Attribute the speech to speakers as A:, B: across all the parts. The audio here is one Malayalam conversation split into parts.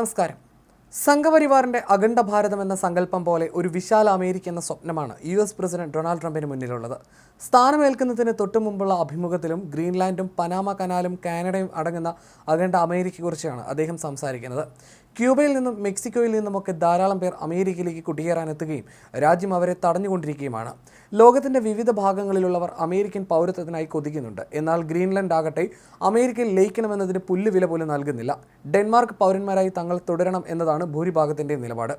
A: നമസ്കാരം. സംഘപരിവാറിന്റെ അഖണ്ഡ ഭാരതം എന്ന സങ്കല്പം പോലെ ഒരു വിശാല അമേരിക്ക എന്ന സ്വപ്നമാണ് യു എസ് പ്രസിഡന്റ് ഡൊണാൾഡ് ട്രംപിന് മുന്നിലുള്ളത്. സ്ഥാനമേൽക്കുന്നതിന് തൊട്ടു മുമ്പുള്ള അഭിമുഖത്തിലും ഗ്രീൻലാൻഡും പനാമ കനാലും കാനഡയും അടങ്ങുന്ന അഖണ്ഡ അമേരിക്കയെക്കുറിച്ചാണ് അദ്ദേഹം സംസാരിക്കുന്നത്. ക്യൂബയിൽ നിന്നും മെക്സിക്കോയിൽ നിന്നുമൊക്കെ ധാരാളം പേർ അമേരിക്കയിലേക്ക് കുടിയേറാനെത്തുകയും രാജ്യം അവരെ തടഞ്ഞുകൊണ്ടിരിക്കുകയുമാണ്. ലോകത്തിന്റെ വിവിധ ഭാഗങ്ങളിലുള്ളവർ അമേരിക്കൻ പൗരത്വത്തിനായി കൊതിക്കുന്നുണ്ട്. എന്നാൽ ഗ്രീൻലൻഡ് ആകട്ടെ അമേരിക്കയിൽ ലയിക്കണമെന്നതിന് പുല്ലുവില പോലും നൽകുന്നില്ല. ഡെൻമാർക്ക് പൗരന്മാരായി തങ്ങൾ തുടരണം എന്നതാണ് ഭൂരിഭാഗത്തിന്റെ നിലപാട്.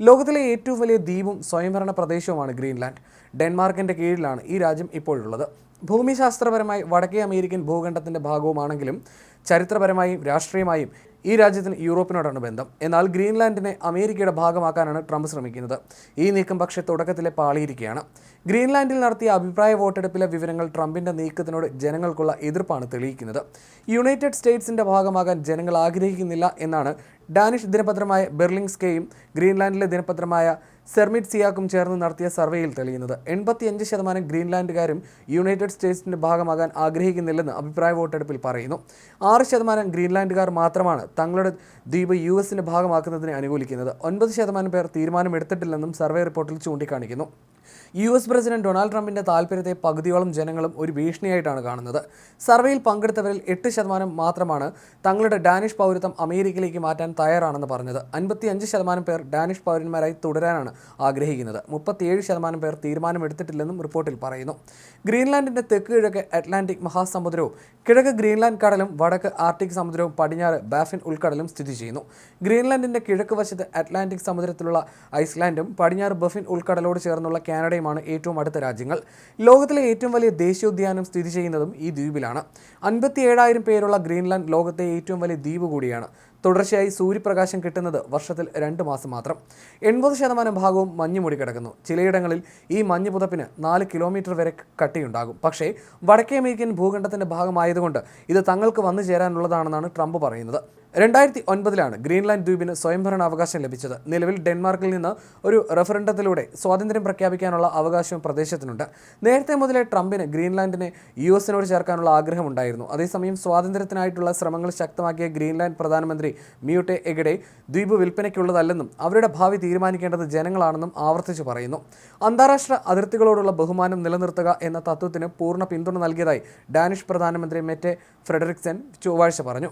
A: ലോകത്തിലെ ഏറ്റവും വലിയ ദ്വീപും സ്വയംഭരണ പ്രദേശവുമാണ് ഗ്രീൻലാൻഡ്. ഡെൻമാർക്കിന്റെ കീഴിലാണ് ഈ രാജ്യം ഇപ്പോഴുള്ളത്. ഭൂമിശാസ്ത്രപരമായി വടക്കേ അമേരിക്കൻ ഭൂഖണ്ഡത്തിന്റെ ഭാഗവുമാണെങ്കിലും ചരിത്രപരമായും രാഷ്ട്രീയമായും ഈ രാജ്യത്തിന് യൂറോപ്പിനോടാണ് ബന്ധം. എന്നാൽ ഗ്രീൻലാൻഡിനെ അമേരിക്കയുടെ ഭാഗമാക്കാനാണ് ട്രംപ് ശ്രമിക്കുന്നത്. ഈ നീക്കം പക്ഷേ തുടക്കത്തിലെ പാളിയിരിക്കുകയാണ്. ഗ്രീൻലാൻഡിൽ നടത്തിയ അഭിപ്രായ വോട്ടെടുപ്പിലെ വിവരങ്ങൾ ട്രംപിന്റെ നീക്കത്തിനോട് ജനങ്ങൾക്കുള്ള എതിർപ്പാണ് തെളിയിക്കുന്നത്. യുണൈറ്റഡ് സ്റ്റേറ്റ്സിന്റെ ഭാഗമാകാൻ ജനങ്ങൾ ആഗ്രഹിക്കുന്നില്ല എന്നാണ് ഡാനിഷ് ദിനപത്രമായ ബെർലിംഗ്സ്കെയും ഗ്രീൻലാൻഡിലെ ദിനപത്രമായ സെർമിറ്റ് സിയാക്കും ചേർന്ന് നടത്തിയ സർവേയിൽ തെളിയുന്നത്. എൺപത്തിയഞ്ച് ശതമാനം ഗ്രീൻലാൻഡുകാരും യുണൈറ്റഡ് സ്റ്റേറ്റ്സിന്റെ ഭാഗമാകാൻ ആഗ്രഹിക്കുന്നില്ലെന്ന് അഭിപ്രായ വോട്ടെടുപ്പിൽ പറയുന്നു. ആറ് ശതമാനം ഗ്രീൻലാൻഡുകാർ മാത്രമാണ് തങ്ങളുടെ ദ്വീപ് യു എസിന്റെ ഭാഗമാക്കുന്നതിനെ അനുകൂലിക്കുന്നത്. ഒൻപത് ശതമാനം പേർ തീരുമാനമെടുത്തിട്ടില്ലെന്നും സർവേ റിപ്പോർട്ടിൽ ചൂണ്ടിക്കാണിക്കുന്നു. യു എസ് പ്രസിഡന്റ് ഡൊണാൾഡ് ട്രംപിന്റെ താൽപ്പര്യത്തെ പകുതിയോളം ജനങ്ങളും ഒരു ഭീഷണിയായിട്ടാണ് കാണുന്നത്. സർവേയിൽ പങ്കെടുത്തവരിൽ എട്ട് ശതമാനം മാത്രമാണ് തങ്ങളുടെ ഡാനിഷ് പൗരത്വം അമേരിക്കയിലേക്ക് മാറ്റാൻ തയ്യാറാണെന്ന് പറഞ്ഞത്. അൻപത്തിയഞ്ച് ശതമാനം പേർ ഡാനിഷ് പൗരന്മാരായി തുടരാനാണ് ആഗ്രഹിക്കുന്നത്. മുപ്പത്തിയേഴ് ശതമാനം പേർ തീരുമാനമെടുത്തിട്ടില്ലെന്നും റിപ്പോർട്ടിൽ പറയുന്നു. ഗ്രീൻലാൻഡിന്റെ തെക്ക് കിഴക്ക് അറ്റ്ലാന്റിക് മഹാസമുദ്രവും കിഴക്ക് ഗ്രീൻലാൻഡ് കടലും വടക്ക് ആർട്ടിക് സമുദ്രവും പടിഞ്ഞാറ് ബാഫിൻ ഉൾക്കടലും സ്ഥിതി ചെയ്യുന്നു. ഗ്രീൻലാൻഡിന്റെ കിഴക്ക് വശത്ത് അറ്റ്ലാന്റിക് സമുദ്രത്തിലുള്ള ഐസ്ലാൻഡും പടിഞ്ഞാറ് ബഫിൻ ഉൾക്കടലോട് ചേർന്നുള്ള കാനഡയുമാണ് ഏറ്റവും അടുത്ത രാജ്യങ്ങൾ. ലോകത്തിലെ ഏറ്റവും വലിയ ദേശീയോദ്യാനം സ്ഥിതി ചെയ്യുന്നതും ഈ ദ്വീപിലാണ്. അൻപത്തി ഏഴായിരം പേരുള്ള ഗ്രീൻലാൻഡ് ലോകത്തെ ഏറ്റവും വലിയ ദ്വീപ് കൂടിയാണ്. തുടർച്ചയായി സൂര്യപ്രകാശം കിട്ടുന്നത് വർഷത്തിൽ രണ്ട് മാസം മാത്രം. എൺപത് ശതമാനം ഭാഗവും മഞ്ഞ് മൂടിക്കിടക്കുന്നു ചിലയിടങ്ങളിൽ ഈ മഞ്ഞ് പുതപ്പിന് നാല് കിലോമീറ്റർ വരെ കട്ടിയുണ്ടാകും. പക്ഷേ വടക്കേ അമേരിക്കൻ ഭൂഖണ്ഡത്തിന്റെ ഭാഗമായതുകൊണ്ട് ഇത് തങ്ങൾക്ക് വന്നു ചേരാനുള്ളതാണെന്നാണ് ട്രംപ് പറയുന്നത്. രണ്ടായിരത്തി ഒൻപതിലാണ് ഗ്രീൻലാൻഡ് ദ്വീപിന് സ്വയംഭരണ അവകാശം ലഭിച്ചത്. നിലവിൽ ഡെൻമാർക്കിൽ നിന്ന് ഒരു റഫറൻഡത്തിലൂടെ സ്വാതന്ത്ര്യം പ്രഖ്യാപിക്കാനുള്ള അവകാശവും പ്രദേശത്തിനുണ്ട്. നേരത്തെ മുതലേ ട്രംപിന് ഗ്രീൻലാൻഡിനെ യു എസിനോട് ചേർക്കാനുള്ള ആഗ്രഹമുണ്ടായിരുന്നു. അതേസമയം സ്വാതന്ത്ര്യത്തിനായിട്ടുള്ള ശ്രമങ്ങൾ ശക്തമാക്കിയ ഗ്രീൻലാൻഡ് പ്രധാനമന്ത്രി മ്യൂട്ടെ എഗഡെ ദ്വീപ് വിൽപ്പനയ്ക്കുള്ളതല്ലെന്നും അവരുടെ ഭാവി തീരുമാനിക്കേണ്ടത് ജനങ്ങളാണെന്നും ആവർത്തിച്ചു പറയുന്നു. അന്താരാഷ്ട്ര അതിർത്തികളോടുള്ള ബഹുമാനം നിലനിർത്തുക എന്ന തത്വത്തിന് പൂർണ പിന്തുണ നൽകിയതായി ഡാനിഷ് പ്രധാനമന്ത്രി മെറ്റെ ഫ്രെഡറിക്സൻ ചൊവ്വാഴ്ച പറഞ്ഞു.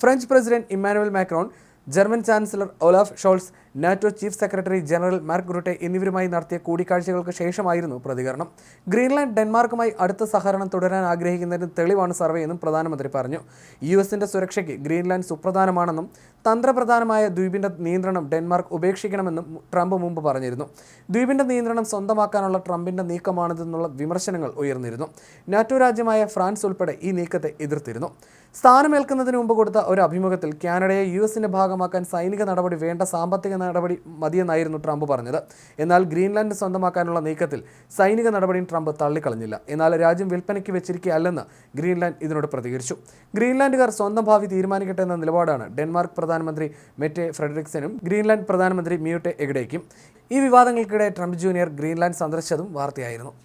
A: French president Emmanuel Macron German chancellor Olaf Scholz NATO chief secretary general Mark Rutte എന്നിവരുമായി നടത്തിയ കൂടിക്കാഴ്ചകൾക്ക് ശേഷമായിരുന്നു പ്രതികരണം. ഗ്രീൻലാൻഡ് ഡെൻമാർക്കുമായി അടുത്ത സഹകരണം തുടരാൻ ആഗ്രഹിക്കുന്നതിന് തെളിവാണ് സർവേ എന്നും പ്രധാനമന്ത്രി പറഞ്ഞു. യു സുരക്ഷയ്ക്ക് ഗ്രീൻലാൻഡ് സുപ്രധാനമാണെന്നും തന്ത്രപ്രധാനമായ ദ്വീപിന്റെ നിയന്ത്രണം ഡെൻമാർക്ക് ഉപേക്ഷിക്കണമെന്നും ട്രംപ് മുമ്പ് പറഞ്ഞിരുന്നു. ദ്വീപിന്റെ നിയന്ത്രണം സ്വന്തമാക്കാനുള്ള ട്രംപിന്റെ നീക്കമാണിതെന്നുള്ള വിമർശനങ്ങൾ ഉയർന്നിരുന്നു. നാറ്റോ രാജ്യമായ ഫ്രാൻസ് ഉൾപ്പെടെ ഈ നീക്കത്തെ എതിർത്തിരുന്നു. സ്ഥാനമേൽക്കുന്നതിന് മുമ്പ് കൊടുത്ത ഒരു അഭിമുഖത്തിൽ കാനഡയെ യു എസിന്റെ ഭാഗമാക്കാൻ സൈനിക നടപടി വേണ്ട സാമ്പത്തിക നടപടി മതിയെന്നായിരുന്നു ട്രംപ് പറഞ്ഞത്. എന്നാൽ ഗ്രീൻലാൻഡ് സ്വന്തമാക്കാനുള്ള നീക്കത്തിൽ സൈനിക നടപടിയും ട്രംപ് തള്ളിക്കളഞ്ഞില്ല. എന്നാൽ രാജ്യം വിൽപ്പനയ്ക്ക് വെച്ചിരിക്കുകയല്ലെന്ന് ഗ്രീൻലാൻഡ് ഇതിനോട് പ്രതികരിച്ചു. ഗ്രീൻലാൻഡുകാർ സ്വന്തം ഭാവി തീരുമാനിക്കട്ടെ എന്ന നിലപാടാണ് ഡെൻമാർക്ക് പ്രധാനമന്ത്രി മെറ്റെ ഫ്രെഡറിക്സനും ഗ്രീൻലാൻഡ് പ്രധാനമന്ത്രി മ്യൂട്ടെ എഗഡേക്കും. ഈ വിവാദങ്ങൾക്കിടെ ട്രംപ് ജൂനിയർ ഗ്രീൻലാൻഡ് സന്ദർശിച്ചതും വാർത്തയായിരുന്നു.